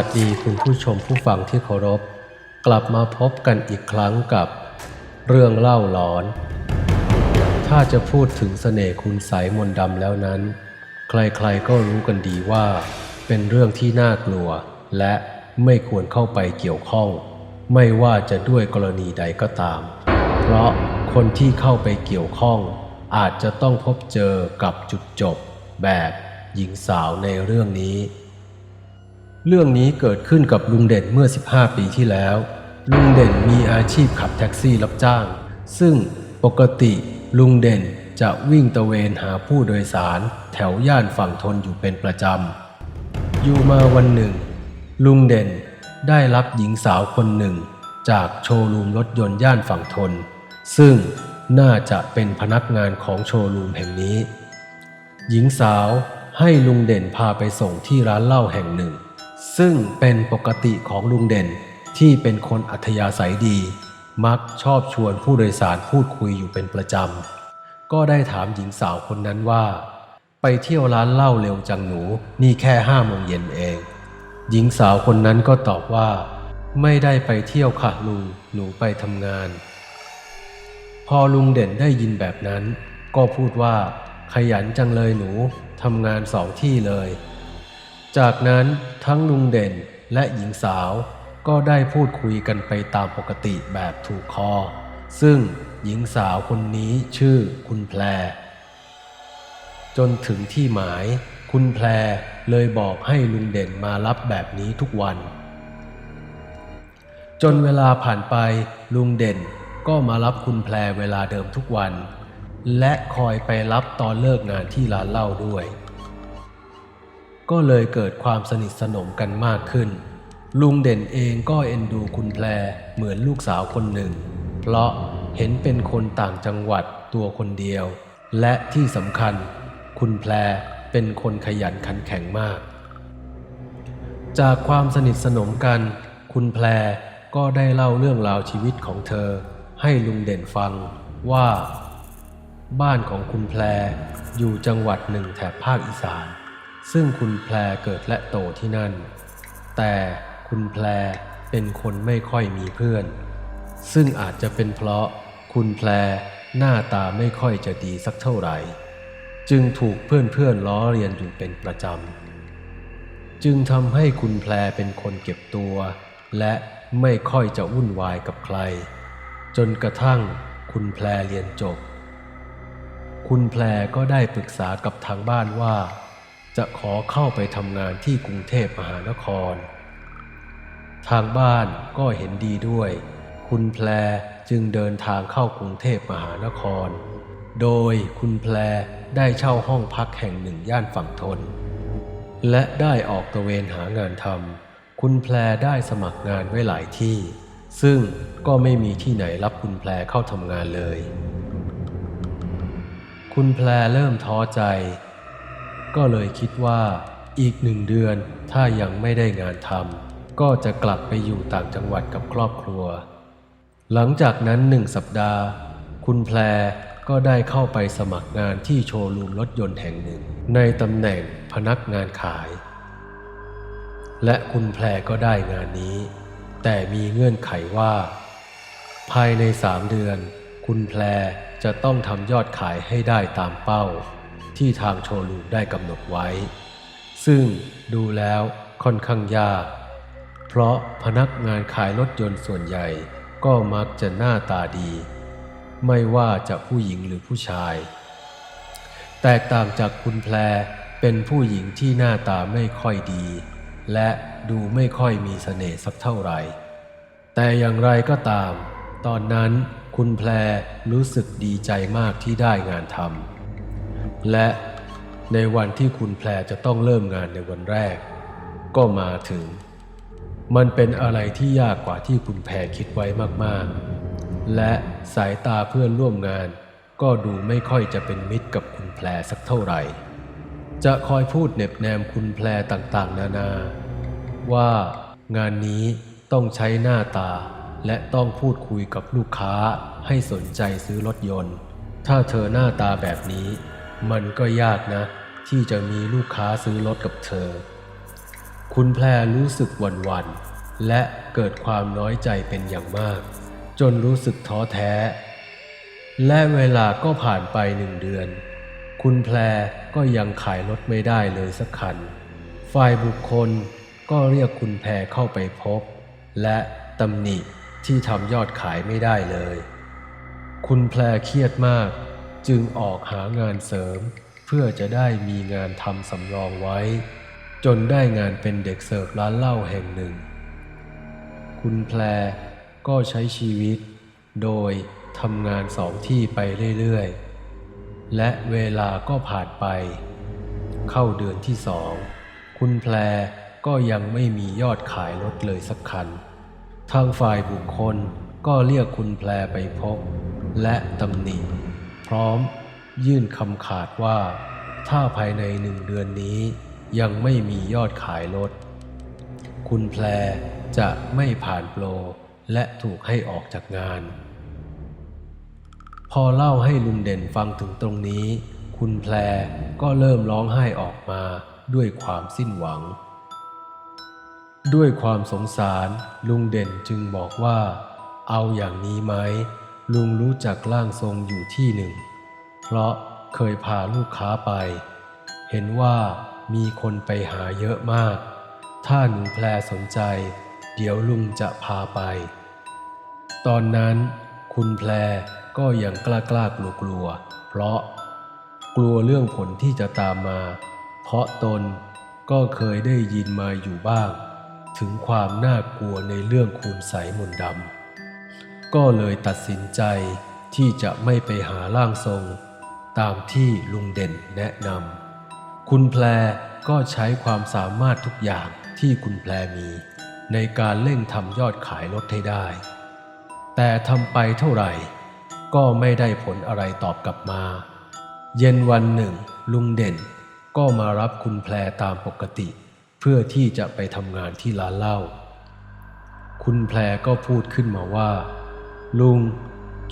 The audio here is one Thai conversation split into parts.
สวัสดีคุณผู้ชมผู้ฟังที่เคารพ กลับมาพบกันอีกครั้งกับ เรื่องเล่าหลอน ถ้าจะพูดถึงเสน่ห์คุณใสยมนต์ดำแล้วนั้น ใครๆก็รู้กันดีว่า เป็นเรื่องที่น่ากลัว และไม่ควรเข้าไปเกี่ยวข้อง ไม่ว่าจะด้วยกรณีใดก็ตาม เพราะคนที่เข้าไปเกี่ยวข้อง อาจจะต้องพบเจอกับจุดจบ แบบหญิงสาวในเรื่องนี้ เรื่องนี้เกิดขึ้นกับลุงเด่นเมื่อ 15 ปีที่แล้ว ลุงเด่นมีอาชีพขับแท็กซี่รับจ้าง ซึ่งปกติลุงเด่นจะวิ่งตระเวนหาผู้โดยสาร แถวย่านฝั่งทนอยู่เป็นประจำ อยู่มาวันหนึ่ง ลุงเด่นได้รับหญิงสาวคนหนึ่ง จากโชว์รูมรถยนต์ย่านฝั่งทน ซึ่งน่าจะเป็นพนักงานของโชว์รูมแห่งนี้ หญิงสาวให้ลุงเด่นพาไปส่งที่ร้านเหล้าแห่งหนึ่ง ซึ่งเป็นปกติของลุงเด่นที่เป็นคนอัธยาศัยดี มักชอบชวนผู้โดยสารพูดคุยอยู่เป็นประจำ ก็ได้ถามหญิงสาวคนนั้นว่า ไปเที่ยวร้านเหล้าเร็วจังหนูนี่แค่ห้าโมงเย็นเอง หญิงสาวคนนั้นก็ตอบว่า ไม่ได้ไปเที่ยวค่ะลุงหนูไปทำงาน พอลุงเด่นได้ยินแบบนั้น ก็พูดว่า ขยันจังเลยหนูทำงานสองที่เลย จากนั้นทั้งลุงเด่นและหญิงสาวก็ได้พูดคุยกันไปตามปกติแบบถูกคอ ซึ่งหญิงสาวคนนี้ชื่อคุณแพร จนถึงที่หมาย คุณแพรเลยบอกให้ลุงเด่นมารับแบบนี้ทุกวัน จนเวลาผ่านไปลุงเด่นก็มารับคุณแพรเวลาเดิมทุกวัน และคอยไปรับตอนเลิกงานที่ร้านเหล้าด้วย ก็เลยเกิดความสนิทสนมกันมากขึ้น ลุงเด่นเองก็เอ็นดูคุณแพรเหมือนลูกสาวคนหนึ่ง เพราะเห็นเป็นคนต่างจังหวัดตัวคนเดียว และที่สำคัญ คุณแพรเป็นคนขยันขันแข็งมาก จากความสนิทสนมกัน คุณแพรก็ได้เล่าเรื่องราวชีวิตของเธอ ให้ลุงเด่นฟังว่า บ้านของคุณแพรอยู่จังหวัดหนึ่งแถบภาคอีสาน ซึ่งคุณแพรเกิดและโตที่นั่น แต่คุณแพรเป็นคนไม่ค่อยมีเพื่อน ซึ่งอาจจะเป็นเพราะคุณแพรหน้าตาไม่ค่อยจะดีสักเท่าไหร่ จึงถูกเพื่อนๆล้อเลียนอยู่เป็นประจำ จึงทำให้คุณแพรเป็นคนเก็บตัว และไม่ค่อยจะวุ่นวายกับใคร จนกระทั่งคุณแพรเรียนจบ คุณแพรก็ได้ปรึกษากับทางบ้านว่า จะขอเข้าไปทำงานที่กรุงเทพมหานคร ทางบ้านก็เห็นดีด้วย คุณแพรจึงเดินทางเข้ากรุงเทพมหานคร โดยคุณแพรได้เช่าห้องพักแห่งหนึ่งย่านฝั่งทน และได้ออกตะเวนหางานทำคุณแพรได้สมัครงานไว้หลายที่ ซึ่งก็ไม่มีที่ไหนรับคุณแพรเข้าทำงานเลย คุณแพรเริ่มท้อใจ ก็เลยคิดว่าอีกหนึ่งเดือนถ้ายังไม่ได้งานทำก็จะกลับไปอยู่ต่างจังหวัดกับครอบครัว หลังจากนั้นหนึ่งสัปดาห์ คุณแพรก็ได้เข้าไปสมัครงานที่โชว์รูมรถยนต์แห่งหนึ่ง ในตำแหน่งพนักงานขาย และคุณแพรก็ได้งานนี้ แต่มีเงื่อนไขว่า ภายในสามเดือน คุณแพรจะต้องทำยอดขายให้ได้ตามเป้า ที่ทางโชว์รูได้กำหนดไว้ ซึ่งดูแล้วค่อนข้างยาก เพราะพนักงานขายรถยนต์ส่วนใหญ่ก็มักจะหน้าตาดี ไม่ว่าจะผู้หญิงหรือผู้ชาย แตกต่างจากคุณแพรเป็นผู้หญิงที่หน้าตาไม่ค่อยดี และดูไม่ค่อยมีเสน่ห์สักเท่าไหร่ แต่อย่างไรก็ตาม ตอนนั้นคุณแพรรู้สึกดีใจมากที่ได้งานทำ และในวันที่คุณแพรจะต้องเริ่มงานในวันแรก ก็มาถึง มันเป็นอะไรที่ยากกว่าที่คุณแพรคิดไว้มากๆ และสายตาเพื่อนร่วมงาน ก็ดูไม่ค่อยจะเป็นมิตรกับคุณแพรสักเท่าไหร่ จะคอยพูดเหน็บแนมคุณแพรต่างๆ นานา ว่างานนี้ต้องใช้หน้าตาและต้องพูดคุยกับลูกค้าให้สนใจซื้อรถยนต์ ถ้าเธอหน้าตาแบบนี้ มันก็ยากนะ ที่จะมีลูกค้าซื้อรถกับเธอ คุณแพรรู้สึกหวั่นหวันและเกิดความน้อยใจเป็นอย่างมาก จนรู้สึกท้อแท้ และเวลาก็ผ่านไปหนึ่งเดือน คุณแพรก็ยังขายรถไม่ได้เลยสักคัน ฝ่ายบุคคลก็เรียกคุณแพรเข้าไปพบ และตำหนิที่ทำยอดขายไม่ได้เลย คุณแพรเครียดมาก จึงออกหางานเสริม เพื่อจะได้มีงานทำสำรองไว้ จนได้งานเป็นเด็กเสิร์ฟร้านเหล้าแห่งหนึ่ง คุณแพรก็ใช้ชีวิต โดยทำงานสองที่ไปเรื่อยๆ และเวลาก็ผ่านไป เข้าเดือนที่สองคุณแพรก็ยังไม่มียอดขายรถเลยสักคัน ทางฝ่ายบุคคลก็เรียกคุณแพรไปพบ และตำหนิ พร้อมยื่นคำขาดว่า ถ้าภายในหนึ่งเดือนนี้ยังไม่มียอดขายรถคุณแพรจะไม่ผ่านโปรและถูกให้ออกจากงาน พอเล่าให้ลุงเด่นฟังถึงตรงนี้ คุณแพรก็เริ่มร้องไห้ออกมาด้วยความสิ้นหวัง ด้วยความสงสารลุงเด่นจึงบอกว่า เอาอย่างนี้ไหม ลุงรู้จักร่างทรงอยู่ที่หนึ่ง เพราะเคยพาลูกค้าไป เห็นว่ามีคนไปหาเยอะมาก ถ้าหนูแพรสนใจ เดี๋ยวลุงจะพาไป ตอนนั้น คุณแพรก็ยังกล้ากล้ากลัวกลัว เพราะ กลัวเรื่องผลที่จะตามมา เพราะตนก็เคยได้ยินมาอยู่บ้าง ถึงความน่ากลัวในเรื่องคูณใสมนต์ดำ ก็เลยตัดสินใจที่จะไม่ไปหาร่างทรง ตามที่ลุงเด่นแนะนำคุณแพรก็ใช้ความสามารถทุกอย่างที่คุณแพรมี ในการเร่งทำยอดขายรถให้ได้ แต่ทำไปเท่าไหร่ ก็ไม่ได้ผลอะไรตอบกลับมา เย็นวันหนึ่ง ลุงเด่นก็มารับคุณแพรตามปกติ เพื่อที่จะไปทำงานที่ร้านเหล้าคุณแพรก็พูดขึ้นมาว่า ลุง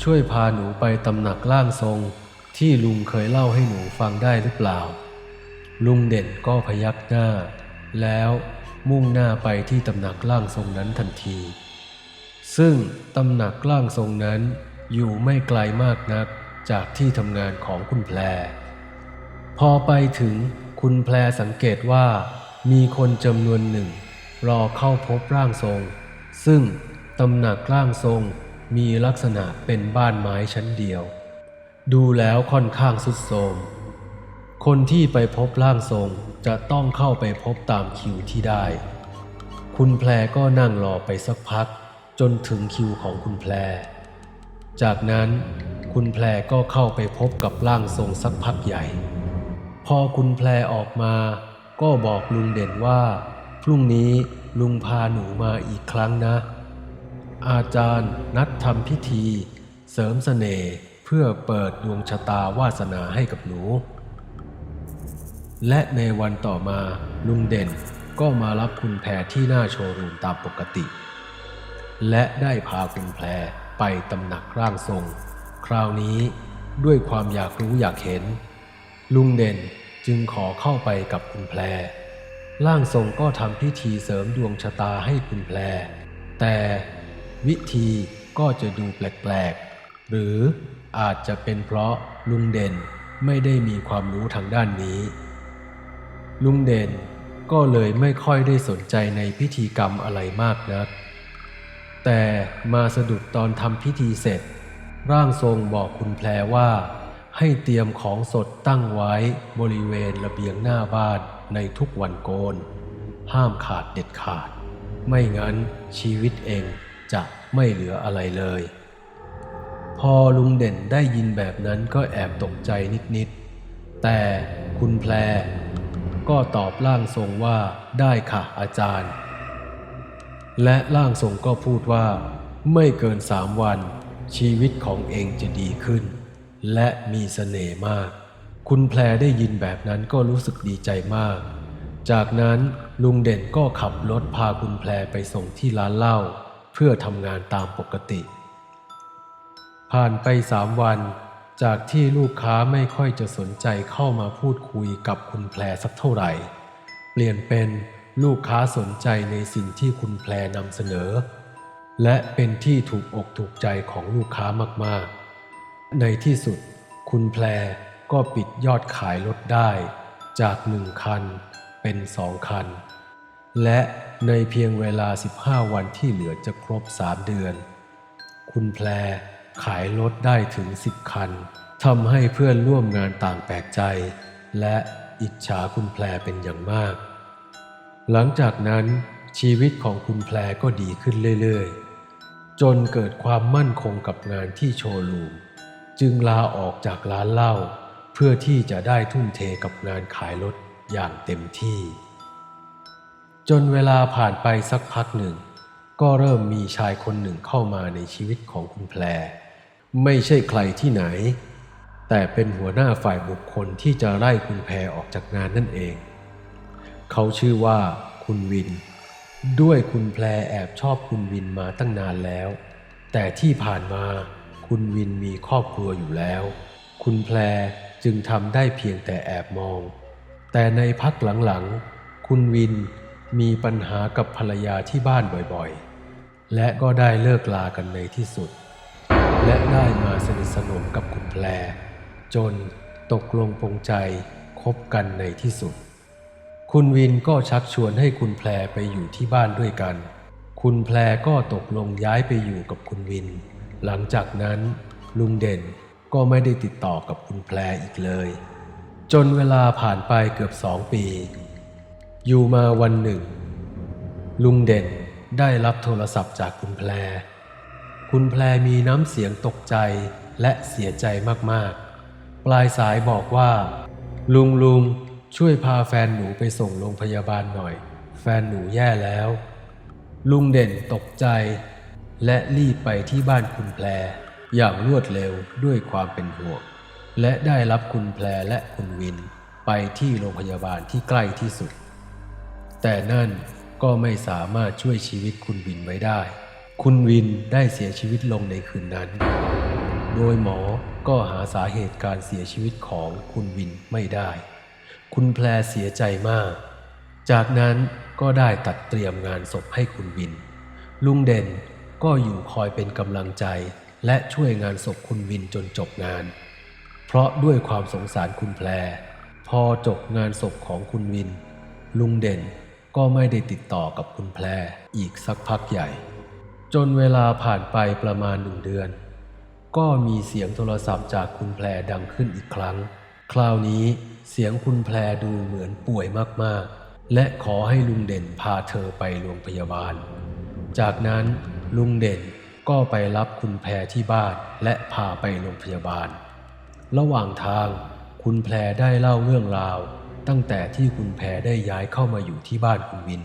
ช่วยพาหนูไปตำหนักร่างทรง ที่ลุงเคยเล่าให้หนูฟังได้หรือเปล่า ลุงเด่นก็พยักหน้า แล้วมุ่งหน้าไปที่ตำหนักร่างทรงนั้นทันที ซึ่งตำหนักร่างทรงนั้นอยู่ไม่ไกลมากนักจากที่ทำงานของคุณแพร พอไปถึงคุณแพรสังเกตว่า มีคนจำนวนหนึ่ง รอเข้าพบร่างทรง ซึ่งตำหนักร่างทรง มีลักษณะเป็นบ้านไม้ชั้นเดียว ดูแล้วค่อนข้างสุดโทมคนที่ไปพบร่างทรงจะต้องเข้าไปพบตามคิวที่ได้ คุณแพรก็นั่งรอไปสักพัก จนถึงคิวของคุณแพร จากนั้นคุณแพรก็เข้าไปพบกับร่างทรงสักพักใหญ่ พอคุณแพรออกมา ก็บอกลุงเด่นว่า พรุ่งนี้ลุงพาหนูมาอีกครั้งนะ อาจารย์นัดทำพิธี เสริมเสน่ห์เพื่อเปิดดวงชะตาวาสนาให้กับหนู และในวันต่อมาลุงเด่นก็มารับคุณแพรที่หน้าโชว์รูมตามปกติ และได้พาคุณแพรไปตำหนักร่างทรง คราวนี้ด้วยความอยากรู้อยากเห็น ลุงเด่นจึงขอเข้าไปกับคุณแพรร่างทรงก็ทำพิธีเสริมดวงชะตาให้คุณแพรแต่ วิธีก็จะดูแปลกๆ หรืออาจจะเป็นเพราะลุงเด่นไม่ได้มีความรู้ทางด้านนี้ ลุงเด่นก็เลยไม่ค่อยได้สนใจในพิธีกรรมอะไรมากนัก แต่มาสะดุดตอนทำพิธีเสร็จ ร่างทรงบอกคุณแพรว่า ให้เตรียมของสดตั้งไว้บริเวณระเบียงหน้าบ้านในทุกวันโกน ห้ามขาดเด็ดขาด ไม่งั้นชีวิตเอง จะไม่เหลืออะไรเลย พอลุงเด่นได้ยินแบบนั้นก็แอบตกใจนิดๆ แต่คุณแพรก็ตอบร่างทรงว่าได้ค่ะอาจารย์ และร่างทรงก็พูดว่า ไม่เกินสามวัน ชีวิตของเองจะดีขึ้น และมีเสน่ห์มาก คุณแพรได้ยินแบบนั้นก็รู้สึกดีใจมาก จากนั้นลุงเด่นก็ขับรถพาคุณแพรไปส่งที่ร้านเหล้า เพื่อทำงานตามปกติ ผ่านไปสามวัน จากที่ลูกค้าไม่ค่อยจะสนใจเข้ามาพูดคุยกับคุณแพรสักเท่าไหร่ เปลี่ยนเป็นลูกค้าสนใจในสิ่งที่คุณแพรนำเสนอ และเป็นที่ถูกอกถูกใจของลูกค้ามากๆ ในที่สุด คุณแพรก็ปิดยอดขายรถได้ จากหนึ่งคันเป็นสองคัน และในเพียงเวลา 15 วันที่เหลือจะครบ 3 เดือน คุณแพรขายรถได้ถึง 10 คันทำให้เพื่อนร่วมงานต่างแปลกใจ และอิจฉาคุณแพรเป็นอย่างมาก หลังจากนั้นชีวิตของคุณแพรก็ดีขึ้นเรื่อยๆ จนเกิดความมั่นคงกับงานที่โชว์รูม จึงลาออกจากร้านเหล้าเพื่อที่จะได้ทุ่มเทกับงานขายรถอย่างเต็มที่ จนเวลาผ่านไปสักพักหนึ่ง ก็เริ่มมีชายคนหนึ่งเข้ามาในชีวิตของคุณแพร ไม่ใช่ใครที่ไหน แต่เป็นหัวหน้าฝ่ายบุคคลที่จะไล่คุณแพรออกจากงานนั่นเอง เขาชื่อว่าคุณวิน ด้วยคุณแพรแอบชอบคุณวินมาตั้งนานแล้ว แต่ที่ผ่านมาคุณวินมีครอบครัวอยู่แล้ว คุณแพรจึงทำได้เพียงแต่แอบมอง แต่ในพักหลังๆ คุณวิน มีปัญหากับภรรยาที่บ้านบ่อยๆ และก็ได้เลิกลากันในที่สุด และได้มาสนิทสนมกับคุณแพรจนตกลงปรงใจคบกันในที่สุด คุณวินก็ชักชวนให้คุณแพรไปอยู่ที่บ้านด้วยกัน คุณแพรก็ตกลงย้ายไปอยู่กับคุณวิน หลังจากนั้นลุงเด่นก็ไม่ได้ติดต่อกับคุณแพรอีกเลย จนเวลาผ่านไปเกือบสองปี อยู่มาวันหนึ่ง ลุงเด่นได้รับโทรศัพท์จากคุณแพร คุณแพรมีน้ำเสียงตกใจและเสียใจมากๆ ปลายสายบอกว่า ลุงลุงช่วยพาแฟนหนูไปส่งโรงพยาบาลหน่อย แฟนหนูแย่แล้ว ลุงเด่นตกใจ และรีบไปที่บ้านคุณแพร อย่างรวดเร็วด้วยความเป็นห่วงและได้รับคุณแพรและคุณวินไปที่โรงพยาบาลที่ใกล้ที่สุด แต่นั่นก็ไม่สามารถช่วยชีวิตคุณวินไว้ได้ คุณวินได้เสียชีวิตลงในคืนนั้น โดยหมอก็หาสาเหตุการเสียชีวิตของคุณวินไม่ได้ คุณแพรเสียใจมาก จากนั้นก็ได้ตัดเตรียมงานศพให้คุณวิน ลุงเด่นก็อยู่คอยเป็นกำลังใจและช่วยงานศพคุณวินจนจบงาน เพราะด้วยความสงสารคุณแพร พอจบงานศพของคุณวิน ลุงเด่น ก็ไม่ได้ติดต่อกับคุณแพรอีกสักพักใหญ่ จนเวลาผ่านไปประมาณหนึ่งเดือน ก็มีเสียงโทรศัพท์จากคุณแพรดังขึ้นอีกครั้ง คราวนี้เสียงคุณแพรดูเหมือนป่วยมากๆ และขอให้ลุงเด่นพาเธอไปโรงพยาบาล จากนั้นลุงเด่นก็ไปรับคุณแพรที่บ้านและพาไปโรงพยาบาล ระหว่างทางคุณแพรได้เล่าเรื่องราว ตั้งแต่ที่คุณแพรได้ย้ายเข้ามาอยู่ที่บ้านคุณวิน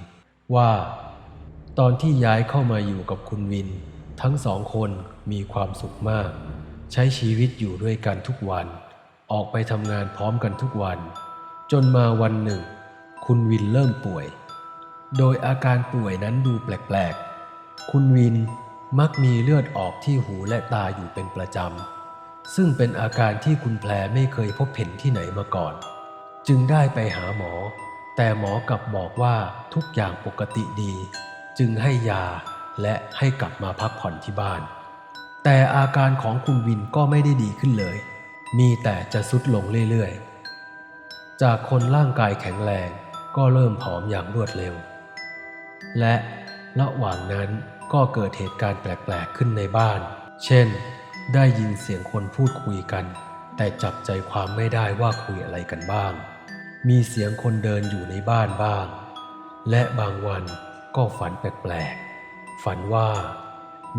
ว่า ตอนที่ย้ายเข้ามาอยู่กับคุณวิน ทั้งสองคนมีความสุขมาก ใช้ชีวิตอยู่ด้วยกันทุกวัน ออกไปทำงานพร้อมกันทุกวัน จนมาวันหนึ่ง คุณวินเริ่มป่วย โดยอาการป่วยนั้นดูแปลกๆ คุณวินมักมีเลือดออกที่หูและตาอยู่เป็นประจำซึ่งเป็นอาการที่คุณแพรไม่เคยพบเห็นที่ไหนมาก่อน จึงได้ไปหาหมอ แต่หมอกลับบอกว่าทุกอย่างปกติดี จึงให้ยาและให้กลับมาพักผ่อนที่บ้าน แต่อาการของคุณวินก็ไม่ได้ดีขึ้นเลย มีแต่จะสุดลงเรื่อยๆ จากคนร่างกายแข็งแรงก็เริ่มผอมอย่างรวดเร็ว และระหว่างนั้นก็เกิดเหตุการณ์แปลกๆขึ้นในบ้าน เช่น ได้ยินเสียงคนพูดคุยกัน แต่จับใจความไม่ได้ว่าคุยอะไรกันบ้าง มีเสียงคนเดินอยู่ในบ้านบ้าง และบางวันก็ฝันแปลกๆ ฝันว่า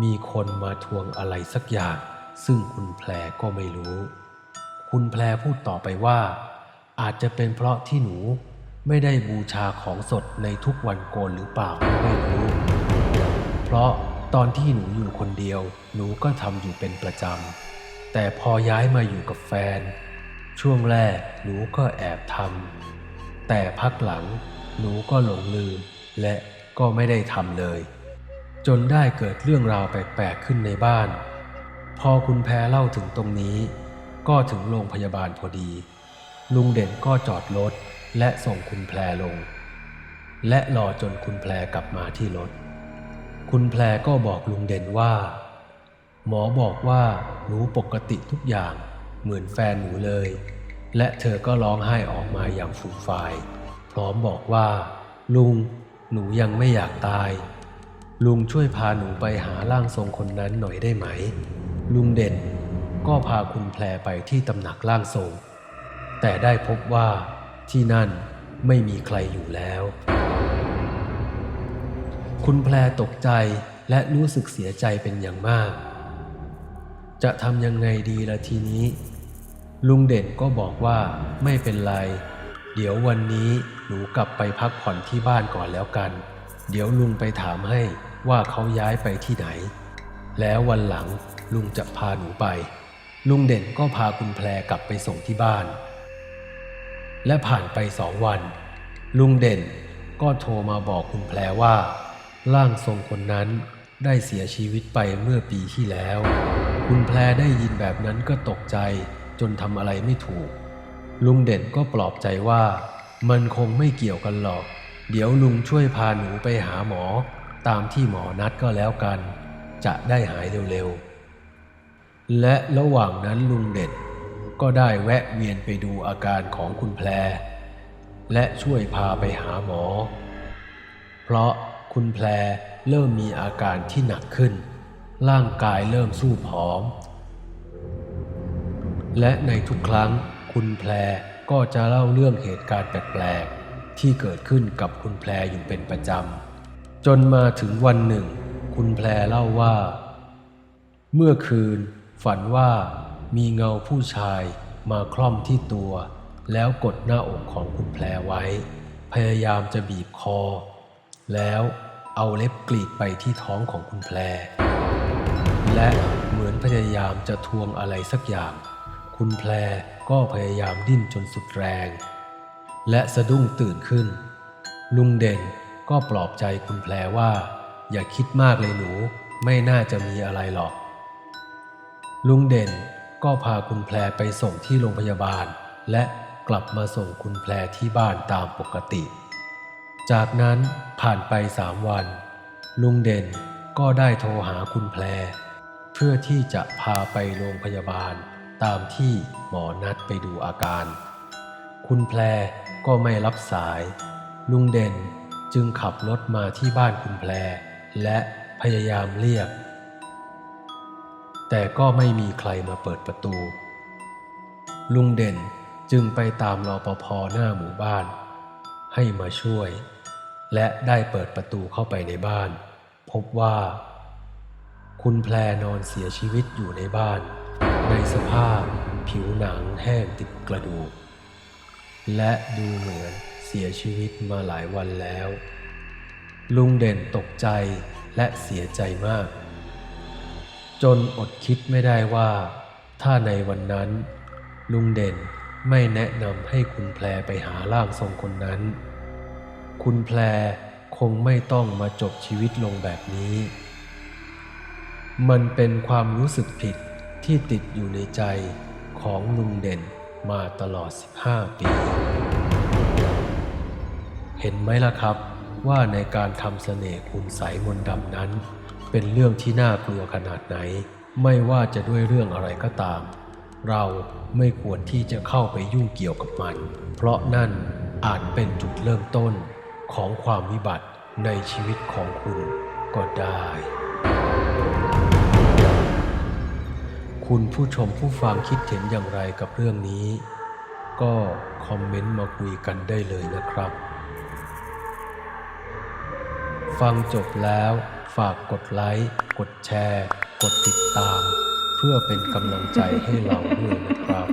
มีคนมาทวงอะไรสักอย่าง ซึ่งคุณแพรก็ไม่รู้ คุณแพรพูดต่อไปว่า อาจจะเป็นเพราะที่หนูไม่ได้บูชาของสดในทุกวันโกนหรือเปล่าไม่รู้ เพราะตอนที่หนูอยู่คนเดียว หนูก็ทำอยู่เป็นประจำ แต่พอย้ายมาอยู่กับแฟน ช่วงแรกหนูก็แอบทำแต่พักหลังหนูก็หลงลืม และก็ไม่ได้ทำเลย จนได้เกิดเรื่องราวแปลกๆขึ้นในบ้าน พอคุณแพรเล่าถึงตรงนี้ ก็ถึงโรงพยาบาลพอดี ลุงเด่นก็จอดรถและส่งคุณแพรลง และรอจนคุณแพรกลับมาที่รถ คุณแพรก็บอกลุงเด่นว่า หมอบอกว่าหนูปกติทุกอย่างเหมือนแฟนหนูเลย และเธอก็ร้องไห้ออกมาอย่างฟูมฟายพร้อมบอกว่า ลุง หนูยังไม่อยากตาย ลุงช่วยพาหนูไปหาร่างทรงคนนั้นหน่อยได้ไหม ลุงเด่นก็พาคุณแพรไปที่ตำหนักร่างทรง แต่ได้พบว่าที่นั่นไม่มีใครอยู่แล้ว คุณแพรตกใจและรู้สึกเสียใจเป็นอย่างมาก จะทำยังไงดีละทีนี้ ลุงเด่นก็บอกว่าไม่เป็นไร เดี๋ยววันนี้หนูกลับไปพักผ่อนที่บ้านก่อนแล้วกัน เดี๋ยวลุงไปถามให้ว่าเขาย้ายไปที่ไหน แล้ววันหลังลุงจะพาหนูไป ลุงเด่นก็พาคุณแพรกลับไปส่งที่บ้าน และผ่านไปสองวัน ลุงเด่นก็โทรมาบอกคุณแพรว่า ร่างทรงคนนั้นได้เสียชีวิตไปเมื่อปีที่แล้ว คุณแพรได้ยินแบบนั้นก็ตกใจจนทำอะไรไม่ถูก ลุงเด่นก็ปลอบใจว่า มันคงไม่เกี่ยวกันหรอก เดี๋ยวลุงช่วยพาหนูไปหาหมอ ตามที่หมอนัดก็แล้วกัน จะได้หายเร็วๆ และระหว่างนั้นลุงเด่นก็ได้แวะเวียนไปดูอาการของคุณแพร และช่วยพาไปหาหมอ เพราะคุณแพรเริ่มมีอาการที่หนักขึ้น ร่างกายเริ่มสู้ผอม และในทุกครั้งคุณแพรก็จะเล่าเรื่องเหตุการณ์แปลกๆ ที่เกิดขึ้นกับคุณแพรอยู่เป็นประจำ จนมาถึงวันหนึ่ง คุณแพรเล่าว่า เมื่อคืน ฝันว่ามีเงาผู้ชายมาคล่อมที่ตัว แล้วกดหน้าอกของคุณแพรไว้ พยายามจะบีบคอ แล้วเอาเล็บกรีดไปที่ท้องของคุณแพร และเหมือนพยายามจะทวงอะไรสักอย่าง คุณแพรก็พยายามดิ้นจนสุดแรง และสะดุ้งตื่นขึ้น ลุงเด่นก็ปลอบใจคุณแพรว่า อย่าคิดมากเลยหนูไม่น่าจะมีอะไรหรอก ลุงเด่นก็พาคุณแพรไปส่งที่โรงพยาบาล และกลับมาส่งคุณแพรที่บ้านตามปกติ จากนั้นผ่านไปสามวัน ลุงเด่นก็ได้โทรหาคุณแพร เพื่อที่จะพาไปโรงพยาบาล ตามที่หมอนัดไปดูอาการ คุณแพรก็ไม่รับสาย ลุงเด่นจึงขับรถมาที่บ้านคุณแพรและพยายามเรียก แต่ก็ไม่มีใครมาเปิดประตู ลุงเด่นจึงไปตามรอปภหน้าหมู่บ้าน ให้มาช่วย และได้เปิดประตูเข้าไปในบ้าน พบว่า คุณแพรนอนเสียชีวิตอยู่ในบ้าน ในสภาพผิวหนังแห้งติดกระดูก และดูเหมือนเสียชีวิตมาหลายวันแล้ว ลุงเด่นตกใจและเสียใจมาก จนอดคิดไม่ได้ว่า ถ้าในวันนั้น ลุงเด่นไม่แนะนำให้คุณแพรไปหาร่างทรงคนนั้น คุณแพรคงไม่ต้องมาจบชีวิตลงแบบนี้ มันเป็นความรู้สึกผิดที่ติดอยู่ในใจของลุงเด่นมาตลอด 15 ปี เห็นไหมล่ะครับว่าในการทำเสน่ห์คุณใสยมนดำนั้น เป็นเรื่องที่น่ากลัวขนาดไหน ไม่ว่าจะด้วยเรื่องอะไรก็ตาม เราไม่ควรที่จะเข้าไปยุ่งเกี่ยวกับมัน เพราะนั่นอาจเป็นจุดเริ่มต้นของความวิบัติในชีวิตของคุณก็ได้ คุณผู้ชมผู้ฟังคิดเห็นอย่างไรกับเรื่องนี้ ก็คอมเมนต์มาคุยกันได้เลยนะครับ ฟังจบแล้ว ฝากกดไลค์ กดแชร์ กดติดตาม เพื่อเป็นกำลังใจให้เราด้วยนะครับ